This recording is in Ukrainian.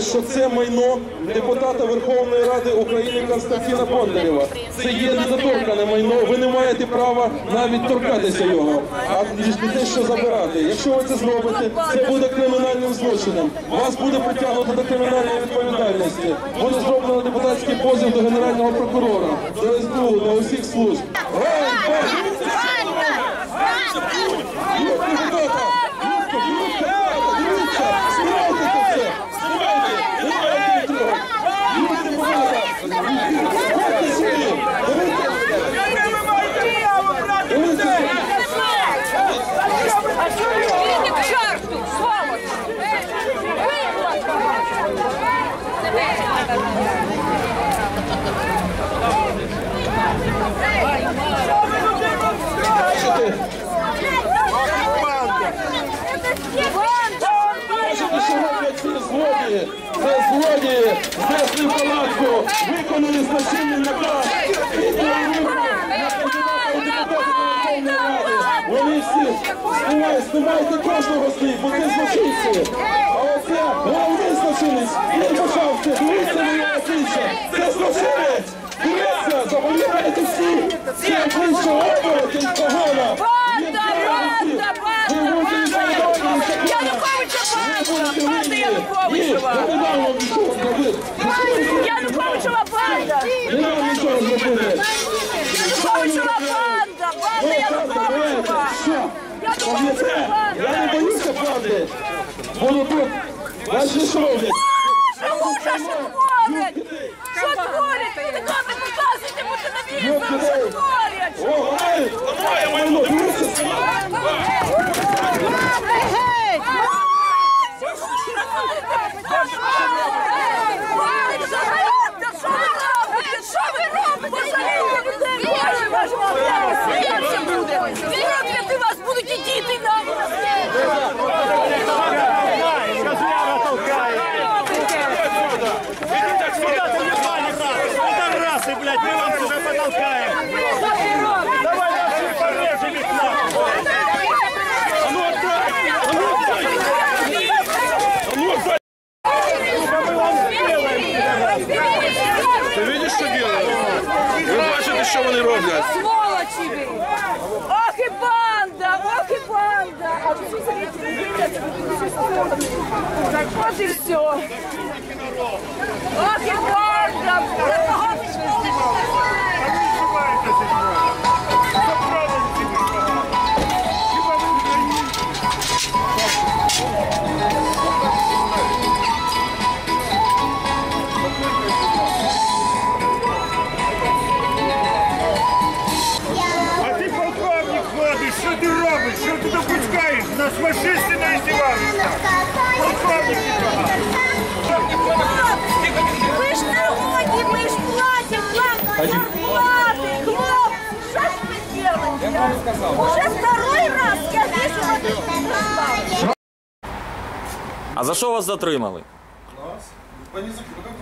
що це майно депутата Верховної Ради України Константина Бондарєва. Це є недоторкане майно. Ви не маєте права навіть торкатися його, а те, що забирати. Якщо ви це зробите, це буде кримінальним злочином. Вас буде притягнуто до кримінальної відповідальності. Буде зроблено депутатський позов до генерального прокурора, до СБУ, до усіх служб. Злодії, це злодії, знесли палатку, виконали злочинний наказ. Вони всі знімають, знімайте кожного них, бо це злочинці. А оце головний злочинець, він почав це, дивіться на його обличчя. Це злочинець. Дивіться, запам'ятайте всі. Це обличчя оборотень Банда Януковичева! Януковичева банда! Януковичева банда! Банда Януковичева! Януковичева банда! Я не боюся правди. Буду тут. Що роблять? Що творять? Що творять? Люди добре по телевізору, що творять? Сміятися вас будуть і діти! Що вони роблять? Сволочі ви! Ох і банда! Ох і банда! От і все. Ох і банда! А допускаєш? Нас фашисти не издевалися. Ж народі, ми ж платимо вам зарплати, хлопці! Що ж ви делаете? Уже второй раз я вижу вас тут А за що вас затримали? По незак- ну, как